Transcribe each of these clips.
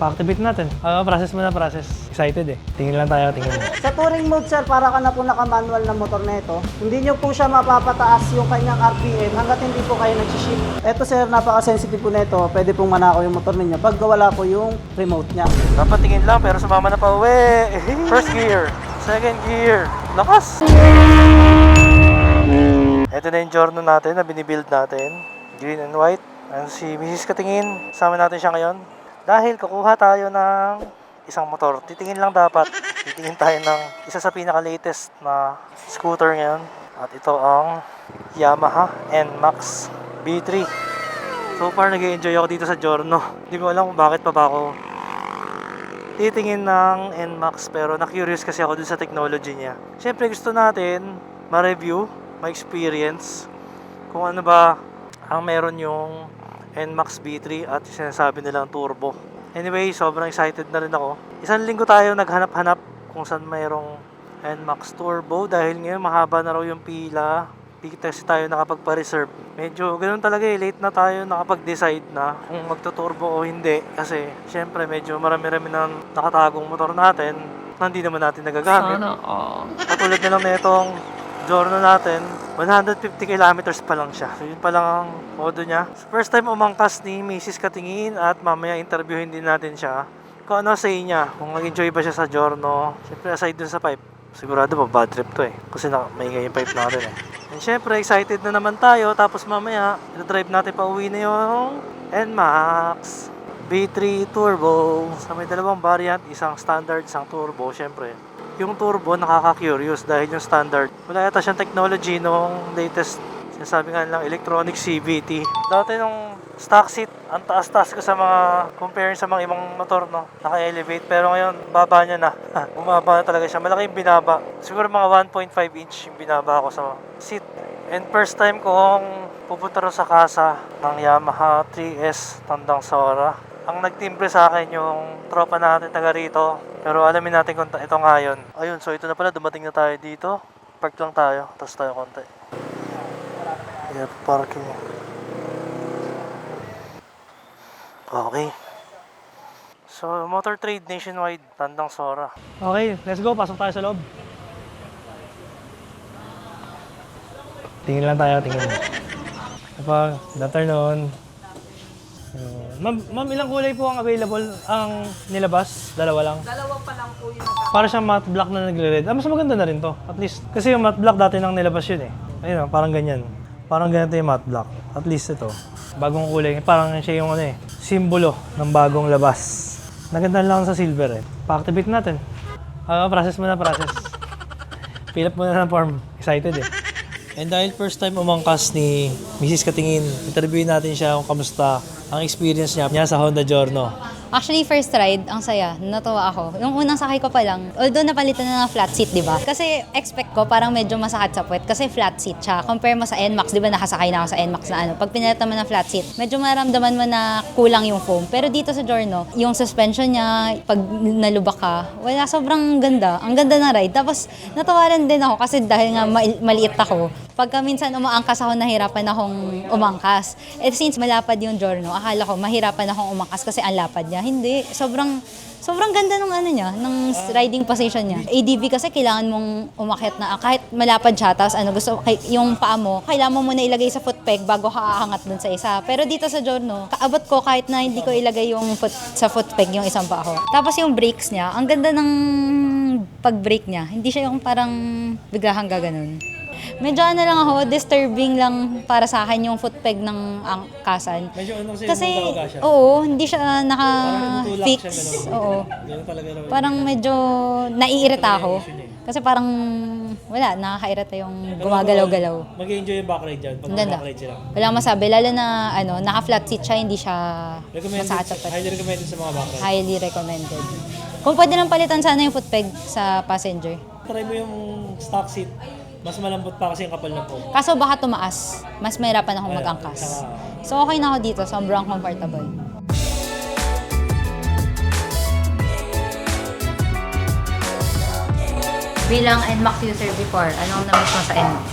Pa-activate natin. Ah, process muna, process. Excited eh. Tingin lang tayo, tingin. Sa touring mode sir, para ka na po naka-manual na motor na ito, hindi nyo po siya mapapataas yung kanyang RPM hanggat hindi po kayo nag-shift. Ito sir, napaka-sensitive po nito. Pwede pong manakaw yung motor ninyo pag wala po yung remote niya. Dapat tingin lang, pero sumama na pa uwi. First gear. Second gear. Lakas! Ito na yung journal natin na binibuild natin. Green and white. Ayan si Mrs. Katingin. Sama natin siya ngayon. Dahil kukuha tayo ng isang motor. Titingin lang dapat. Titingin tayo ng isa sa pinaka-latest na scooter ngayon. At ito ang Yamaha NMAX B3. So far, nag enjoy ako dito sa Giorno. Hindi ko alam kung bakit pa ba ako titingin ng NMAX pero na-curious kasi ako dun sa technology niya. Siyempre gusto natin ma-review, ma-experience kung ano ba ang meron yung NMAX B3 at sinasabi nilang turbo. Anyway, sobrang excited na rin ako. Isang linggo tayo naghanap-hanap kung saan mayroong NMAX Turbo dahil ngayon mahaba na raw yung pila. Kasi tayo nakapagpa-reserve. Medyo ganun talaga eh, late na tayo nakapag-decide na kung magtuturbo o hindi. Kasi syempre medyo marami-rami na nakatagong motor natin na hindi naman natin nagagamit. Katulad na lang na itong Giorno natin, 150 kilometers pa lang siya. So yun pa lang ang modo niya. So, first time umangkas ni Mrs. Katingin at mamaya interviewin din natin siya. Kung ano say niya, kung nag-enjoy ba siya sa Giorno. Siyempre aside dun sa pipe, sigurado pa bad trip to eh. Kasi na, may yung pipe natin eh. And syempre excited na naman tayo. Tapos mamaya, drive natin pa uwi na yung NMAX. B3 Turbo. So may dalawang variant, isang standard, isang turbo. Syempre, yung turbo nakaka-curious dahil yung standard, wala yata siyang technology nung latest sinasabi nga lang electronic CVT. Dati nung stock seat, ang taas-taas ko sa mga compare sa mga ibang motor, no? Naka-elevate. Pero ngayon, baba niya na. Bumaba na talaga siya. Malaki yung binaba. Siguro mga 1.5 inch yung binaba ko sa seat. And first time kong pupunta rin sa kasa ng Yamaha 3S Tandang Sora. Ang nagtimbre sa akin yung tropa natin taga rito. Pero alamin natin kung ito nga yun. Ayun, so ito na pala, dumating na tayo dito. Park lang tayo, tapos tayo konti. Yeah, parking. Okay. So, Motor Trade Nationwide, Tandang Sora. Okay, let's go. Pasok tayo sa loob. Tingin lang tayo, tingin. Kapag, afternoon. Ma'am, ma'am, ilang kulay po ang available ang nilabas? Dalawa lang? Dalawa pa lang po yung naka- Para siyang matte black na nagre-red. Ah, mas maganda na rin to. At least, kasi yung matte black dati nang nilabas yun eh. Ayun, oh, parang ganyan. Parang ganito yung matte black. At least ito. Bagong kulay. Parang siya yung ano eh, simbolo ng bagong labas. Naganda lang sa silver eh. Pa-activate natin. Ah, process muna, process. Fill up muna ng form. Excited eh. And dahil first time umangkas ni Mrs. Katingin, interviewin natin siya kung kamusta ang experience niya, niya sa Honda Giorno. Actually, first ride, ang saya. Natuwa ako. Yung unang sakay ko pa lang, although napalitan na ng flat seat, di ba? Kasi expect ko parang medyo masakit sa puwet kasi flat seat siya. Compare mo sa NMAX, di ba nakasakay na ako sa NMAX na ano. Pag pinalitan mo ng flat seat, medyo maramdaman mo na kulang yung foam. Pero dito sa Giorno, yung suspension niya, pag nalubak ka, wala, sobrang ganda. Ang ganda ng ride. Tapos, natawaran din ako kasi dahil nga ma- maliit ako, pagka minsan umaangkas ako, nahirapan akong umangkas. Eh since malapad yung Giorno, akala ko mahirapan akong umangkas kasi ang lapad niya. Hindi, sobrang sobrang ganda ng ano niya, ng riding position niya. ADV kasi kailangan mong umakyat na kahit malapad siya, tapos ano gusto yung paa mo, kailangan mo muna ilagay sa foot peg bago ka aangat dun sa isa. Pero dito sa Giorno, kaabot ko kahit na hindi ko ilagay yung foot, sa foot peg yung isang paa ko. Tapos yung brakes niya, ang ganda ng pag-brake niya. Hindi siya yung parang biglahang gaganon. Medyo ano lang ako, disturbing lang para sa akin yung foot peg ng angkasan. Medyo ano kasi, Kasi, siya. oo, hindi siya naka-fix. Oo. Parang medyo naiirita ako. Kasi parang, wala, nakakairita yung gumagalaw-galaw. Mag-enjoy yung backride dyan. Pag Ang ganda. backride sila. Wala masabi, lalo na ano, naka-flat seat siya, hindi siya puwet. highly recommended sa mga backride. Highly recommended. Kung pwede nang palitan sana yung foot peg sa passenger. Try mo yung stock seat. Mas malambot pa kasi yung kapal ng foam. Kaso baka tumaas, mas mahirapan akong mag-angkas. So okay na ako dito, sobrang comfortable. Bilang NMAX user before, anong na-miss mo sa NMAX?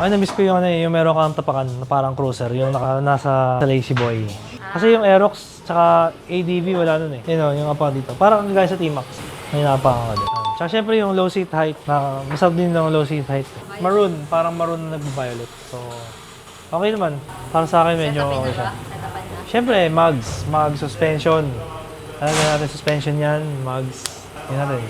Ay, na-miss ko yung ano eh, yung meron kang tapakan na parang cruiser, yung naka, nasa sa Lazy Boy. Kasi yung Aerox tsaka ADV wala nun eh. Yun o, yung apa dito. Parang gaya sa T-Max. May napakan ka din. Tsaka syempre yung low seat height. Na, masarap din ng low seat height. Maroon. Parang maroon na nag-violet. So, okay naman. Para sa akin medyo okay siya. Syempre, mags. Mag suspension. Alam na natin suspension yan. Mags. Yan natin.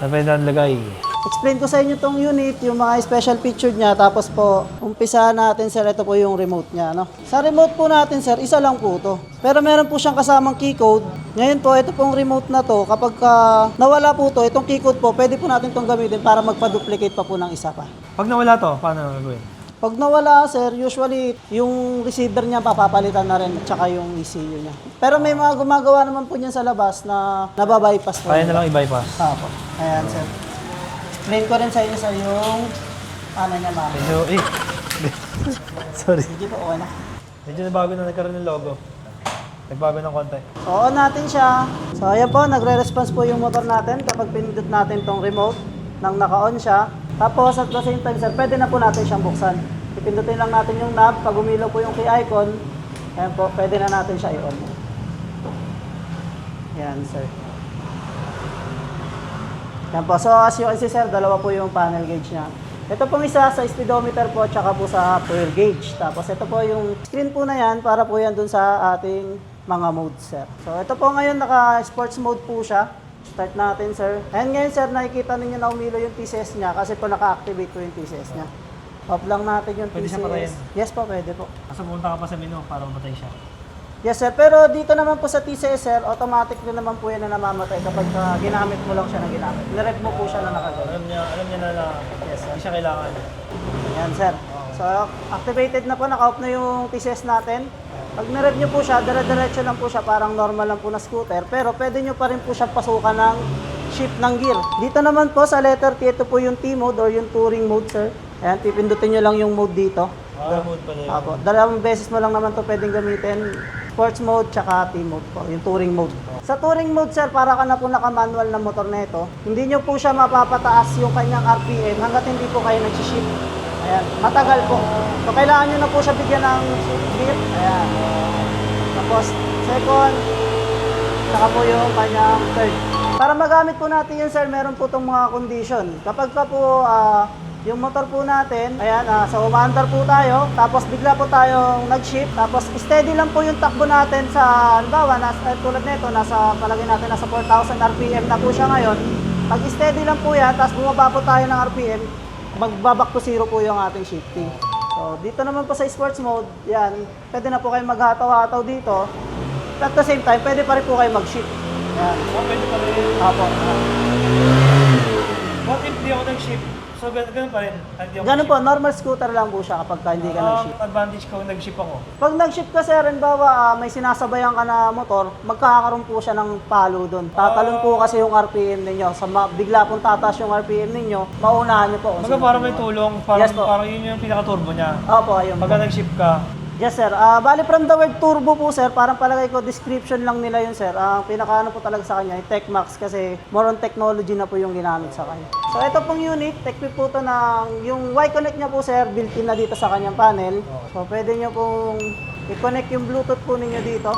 Na pwede na lagay. Explain ko sa inyo tong unit, yung mga special feature niya, tapos po, umpisa natin sir, ito po yung remote niya, no? Sa remote po natin sir, isa lang po to. Pero meron po siyang kasamang keycode. Ngayon po, ito pong remote na to, kapag ka nawala po to, itong keycode po, pwede po natin itong gamitin para magpa-duplicate pa po ng isa pa. Pag nawala to, paano gagawin? Pag nawala, sir, usually yung receiver niya papapalitan na rin at saka yung ECU niya. Pero may mga gumagawa naman po niyan sa labas na nababypass po. Kaya na lang i-bypass. Apo. Ayan, sir. Explain ko rin sa inyo sa yung ano niya, ma'am. Medyo, eh. Sorry. Sige po, okay na. Medyo nabago na nagkaroon ng logo. Nagbago ng konti. So, on natin siya. So, ayan po, nagre-response po yung motor natin kapag pinindot natin tong remote nang naka-on siya. Tapos, at the same time, sir, pwede na po natin siyang buksan. Ipindutin lang natin yung knob. Pag umilaw po yung key icon, ayan po, pwede na natin siya i-on. Yan, sir. Yan po. So, as you can see, sir, dalawa po yung panel gauge niya. Ito pong isa sa speedometer po, tsaka po sa fuel gauge. Tapos ito po yung screen po na yan, para po yan dun sa ating mga modes, sir. So, ito po ngayon, naka-sports mode po siya. Start natin, sir. And ngayon, sir, nakikita ninyo na umilo yung TCS niya kasi po naka-activate po yung TCS niya. Off lang natin yung Pwede TCS. siya patayin? Yes po, pwede po. Kaso pumunta ka pa sa menu para mamatay siya. Yes, sir. Pero dito naman po sa TCS, sir, automatic na naman po yan na namamatay kapag ah, ginamit mo lang siya na ginamit. Nirep mo po siya na nakagano. Alam niya, alam niya na na Yes, sir. hindi siya kailangan. Yan, sir. So, activated na po, naka-off na yung TCS natin. Pag nirev nyo po siya, dire-diretso lang po siya, parang normal lang po na scooter. Pero pwede nyo pa rin po siya pasukan ng shift ng gear. Dito naman po sa letter T, ito po yung T-mode or yung touring mode, sir. Ayan, pipindutin nyo lang yung mode dito. Ah, mood pala yun. Apo, dalawang beses mo lang naman to pwedeng gamitin. Sports mode tsaka T-mode po, yung touring mode. Sa touring mode sir, para ka na po naka-manual na motor na ito, hindi nyo po siya mapapataas yung kanyang RPM hanggat hindi po kayo nag-shift. Ayan, matagal po. So kailangan nyo na po siya bigyan ng gear. Ayan. Tapos, second, saka po yung kanyang third. Para magamit po natin yun, sir, meron po itong mga condition. Kapag ka po ah, yung motor po natin, ayan, ah, so umaandar po tayo, tapos bigla po tayong nag-shift, tapos steady lang po yung takbo natin sa, halimbawa, nas, eh, tulad nito, nasa, palagay natin, nasa 4,000 RPM na po siya ngayon. Pag steady lang po yan, tapos bumaba po tayo ng RPM, magbabak to zero po yung ating shifting. So, dito naman po sa sports mode, yan, pwede na po kayo maghataw-hataw dito. At the same time, pwede pa rin po kayo mag-shift. Yan. Oh, pwede pa rin. Apo. What if di ako nag-ship? So, gan- ganun pa rin. Ah, ako Ganun po, nag-ship. normal scooter lang po siya kapag ka hindi ka Ah, nag-shift. advantage ko nag-ship ako. Pag nag-shift ka sir, halimbawa ah, may sinasabayan ka na motor, magkakaroon po siya ng palo doon. Tatalon po kasi yung RPM ninyo. Sa ma- bigla pong tataas yung RPM ninyo, maunahan niyo po. kung Baga sino parang may tulong, parang, Yes po. parang yun yung pinaka-turbo niya. Opo, ayun po. Pagka nag-ship ka, Yes sir. Ah, bali from the word turbo po sir, parang palagay ko description lang nila yun sir. Ang pinakaano po talaga sa kanya, Techmax kasi more on technology na po yung ginamit sa kanya. So ito pong unit, TechPi po to ng, yung Y-Connect niya po sir, built-in na dito sa kanyang panel. So pwede nyo pong i-connect yung Bluetooth po ninyo dito.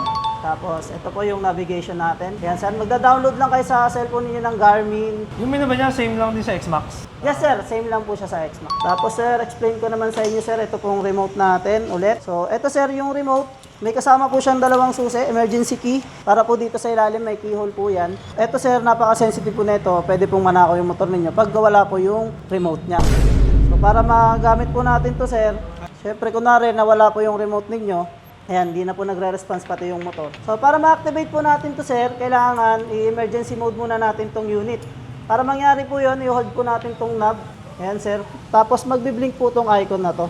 Tapos ito po yung navigation natin. Yan sir, magda-download lang kayo sa cellphone ninyo ng Garmin, yung menu ba niya, same lang din sa X-Max. Yes sir, same lang po siya sa Xmax. Tapos sir, explain ko naman sa inyo sir, ito pong remote natin ulit. So, ito sir yung remote. May kasama po siyang dalawang susi, emergency key. Para po dito sa ilalim may keyhole po yan. Ito sir, napaka-sensitive po nito. Pwede pong manakaw yung motor ninyo pag wala po yung remote niya. So, para magamit po natin to sir, syempre kunwari nawala po yung remote ninyo, Ayan, hindi na po nagre-response pati yung motor. So, para ma-activate po natin to sir, kailangan i-emergency mode muna natin tong unit. Para mangyari po yon i-hold po natin tong knob. Ayan, sir. Tapos magbi-blink po tong icon na to.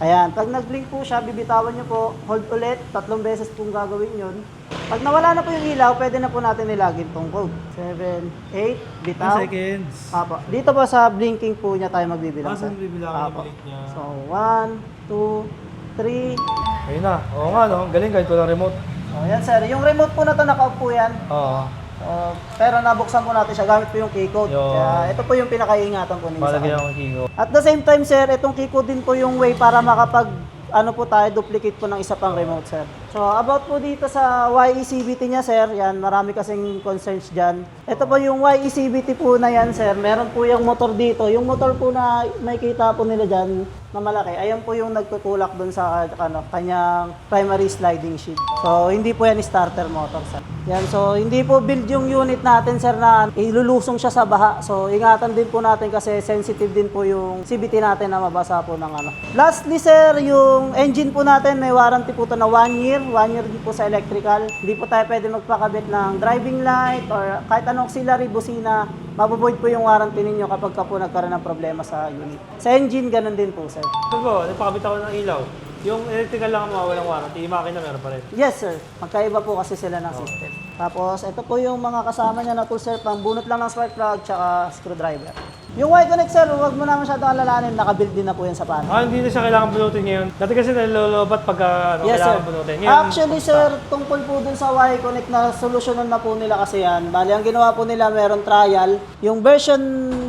Ayan, pag nag-blink po siya, bibitawan nyo po, hold ulit, tatlong beses pong gagawin yun. Pag nawala na po yung ilaw, pwede na po natin nilagin tong code. 7, 8, bitaw. seconds. Apo. Dito po sa blinking po niya tayo magbibilang. Ah, saan bibilangin yung blink niya? So, 1, 2, 3. Ayun na. Oo nga, no? Galing kahit walang remote. Oh, yan sir. Yung remote po na to, naka-off po yan. Oo. So, pero nabuksan po natin siya gamit po yung keycode. Yun. Kaya ito po yung pinakaingatan po ninyo sa Malagyan kanya. ako ng. At the same time, sir, itong keycode din po yung way para makapag ano po tayo, duplicate po ng isa pang remote, sir. So, about po dito sa YECBT niya, sir, yan, marami kasing concerns dyan. Ito po yung YECBT po na yan, sir. Meron po yung motor dito. Yung motor po na may kita po nila dyan na malaki, ayan po yung nagtutulak dun sa ano, kanyang primary sliding sheet. So, hindi po yan starter motor, sir. Yan, so hindi po build yung unit natin, sir, na ilulusong siya sa baha. So, ingatan din po natin kasi sensitive din po yung CVT natin na mabasa po ng ano. Lastly, sir, yung engine po natin, may warranty po to na 1 year. 1 year din po sa electrical. Hindi po tayo pwede magpakabit ng driving light or kahit anong auxiliary busina. Mabuboid po yung warranty ninyo kapag ka po nagkaroon ng problema sa unit. Sa engine, ganun din po, sir. Ito po, nagpakabit ako ng ilaw. Yung electrical lang ang mawawalang warranty, yung makina meron pa rin. Yes, sir. Magkaiba po kasi sila ng system. Tapos, ito po yung mga kasama niya na tools, sir. Pang bunot lang ng spark plug, tsaka screwdriver. Yung Y-Connect, sir, huwag mo na masyadong alalanin. Nakabuild din na po yan sa panel. Ah, hindi na siya kailangan bunutin ngayon. Dati kasi nalolobat pagka ano, Yes, sir. kailangan bunutin. Ngayon, Actually, sir, tungkol po dun sa Y-Connect na solusyonan na po nila kasi yan. Bali, ang ginawa po nila, meron trial. Yung version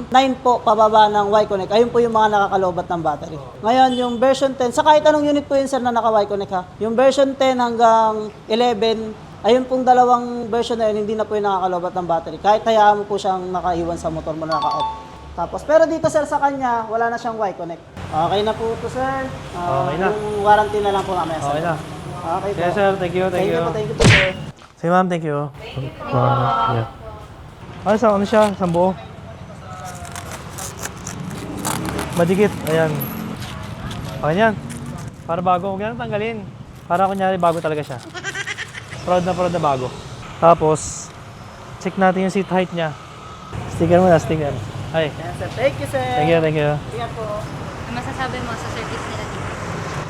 9 po, pababa ng Y-Connect, ayun po yung mga nakakalobat ng battery. Ngayon, yung version 10, sa kahit anong unit po yun, sir, na naka-Y-Connect ha. Yung version 10 hanggang 11, ayun pong dalawang version na yun, hindi na po yung nakakalobat ng battery. Kahit hayaan mo po siyang nakaiwan sa motor mo na naka-off. Tapos, pero dito sir sa kanya, wala na siyang Y-Connect. Okay na po ito sir. Ah, Okay na. Yung warranty na lang po mamaya sir. Okay na. Okay po. Yes, sir. Thank you, thank Thank you you. po, thank you po sir. Sige ma'am, thank you. yeah. Ano sa ano siya? Isang buo? Madikit. Ayan. Okay yan. Para bago. Huwag yan tanggalin. Para kunyari bago talaga siya. Proud na proud na bago. Tapos, check natin yung seat height niya. Sticker mo na, sticker. Ay, sir. Thank you sir. thank you, thank you. Ingat po. Ano masasabi mo sa service nila dito?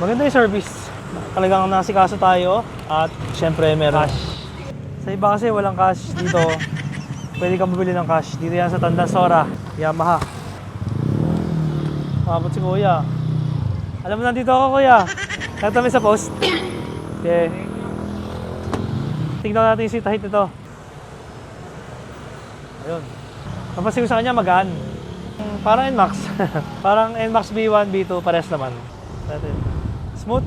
Maganda yung service. Talagang nasikaso tayo at syempre meron cash. Sa iba kasi walang cash dito. Pwede ka bumili ng cash. Dito yan sa Tandansora, Yamaha. Mabot si Kuya. Alam mo nandito ako Kuya. Kaya kami sa post. Okay. Tingnan natin yung seat height nito. Ayun. Napansin ko sa kanya magaan. Parang NMAX. Parang NMAX B1, B2, pares naman. Natin. Smooth.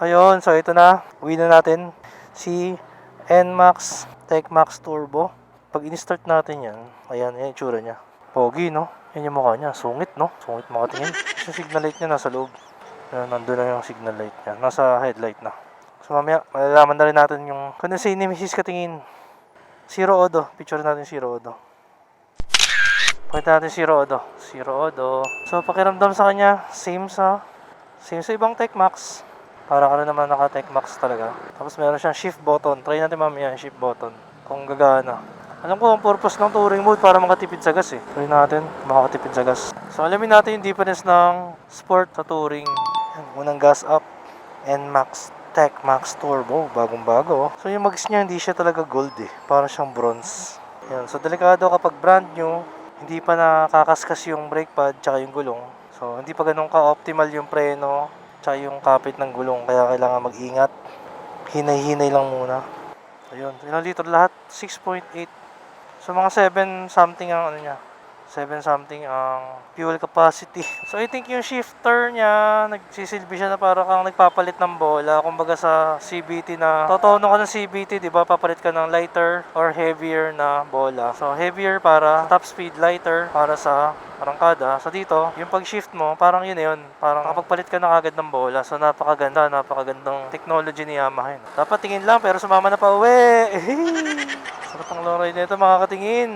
Ayun, so ito na. Uwi na natin si NMAX TechMax Turbo. Pag in-start natin yan, ayan, yan yung tsura niya. Pogi, no? Yan yung mukha niya. Sungit, no? Sungit makatingin. Yung signal light niya nasa loob. Ayan, nandun na yung signal light niya. Nasa headlight na. So mamaya, malalaman na rin natin yung... Kung si Nemesis katingin. Zero Odo. Picture natin Zero Odo. Pakita natin si Rodo. Si Rodo. So, pakiramdam sa kanya, same sa same sa ibang TechMax. Para ka rin naman naka TechMax talaga. Tapos meron siyang shift button. Try natin mamaya yung shift button. Kung gagana. Alam ko ang purpose ng touring mode para makatipid sa gas eh. Try natin, makakatipid sa gas. So, alamin natin yung difference ng sport sa touring. Unang gas up. NMAX Tech Max Turbo, bagong bago. So yung mags niya hindi siya talaga gold eh, para siyang bronze. Yan, so delikado kapag brand new, hindi pa nakakaskas yung brake pad tsaka yung gulong. So hindi pa ganun ka-optimal yung preno tsaka yung kapit ng gulong kaya kailangan mag-ingat. Hinay-hinay lang muna. Ayun, ilang litro lahat? 6.8. So mga 7 something ang ano niya. 7 something ang fuel capacity. So I think yung shifter niya, nagsisilbi siya na para kang nagpapalit ng bola. Kumbaga sa CBT na, totono ka ng CBT, di ba? Papalit ka ng lighter or heavier na bola. So heavier para top speed, lighter para sa arangkada. So dito, yung pag-shift mo, parang yun yun. Parang kapagpalit ka na agad ng bola. So napakaganda, napakagandang technology ni Yamaha yun. Dapat tingin lang, pero sumama na pa uwi. Sarap ang ride nito mga katingin.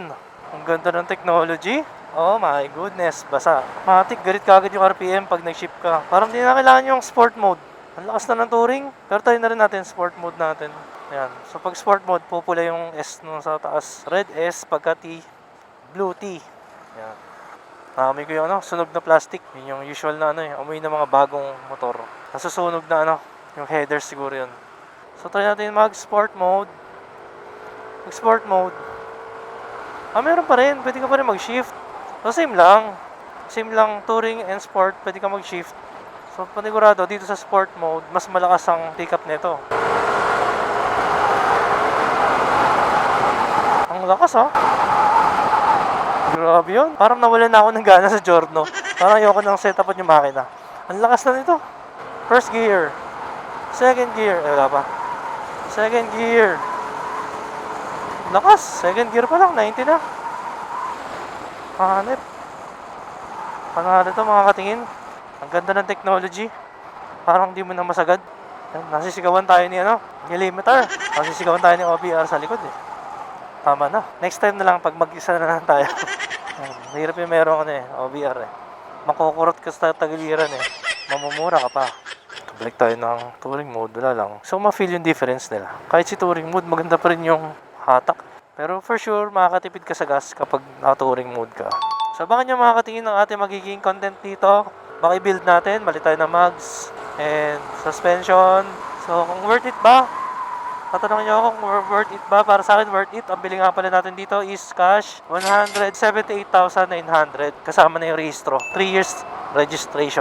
Ang ganda ng technology. Oh my goodness, basa. Matik, galit ka agad yung RPM pag nag-ship ka. Parang di na kailangan yung sport mode. Ang lakas na ng touring. Pero tayo na rin natin sport mode natin. Ayan. So pag sport mode, pupula yung S nung sa taas. Red S, pagka T, blue T. Ayan. Nakamoy ko yung ano, sunog na plastic. Yun yung usual na ano eh, amoy ng mga bagong motor. Nasusunog na ano, yung headers siguro yun. So try natin mag sport mode. Mag sport mode. Ah, meron pa rin. Pwede ka pa rin mag-shift. So, same lang. Same lang, touring and sport, pwede ka mag-shift. So, panigurado, dito sa sport mode, mas malakas ang take-up nito. Ang lakas, ha? Grabe yun. Parang nawalan na ako ng gana sa Giorno. Parang ayoko nang set upan yung makina. Ang lakas na nito. First gear. Second gear. Eh, wala pa. Second gear. Lakas. Second gear pa lang. 90 na. Hanip. Panalo to mga katingin. Ang ganda ng technology. Parang di mo na masagad. Nasisigawan tayo ni ano, ni limiter. Nasisigawan tayo ni OBR sa likod eh. Tama na. Next time na lang pag mag-isa na lang tayo. Mahirap yung meron ko na eh, OBR eh. Makukurot ka sa tagiliran eh. Mamumura ka pa. Balik tayo ng touring mode, wala lang. So, ma-feel yung difference nila. Kahit si touring mode, maganda pa rin yung hatak. Pero for sure, makakatipid ka sa gas kapag naka-touring mode ka. So, abangan nyo mga katingin ng ating magiging content dito. Maki-build natin, balik tayo ng mags and suspension. So, kung worth it ba? Tatanungin nyo ako kung wor- worth it ba? Para sa akin, worth it. Ang bili nga pala natin dito is cash 178,900 kasama na yung registro. 3 years registration.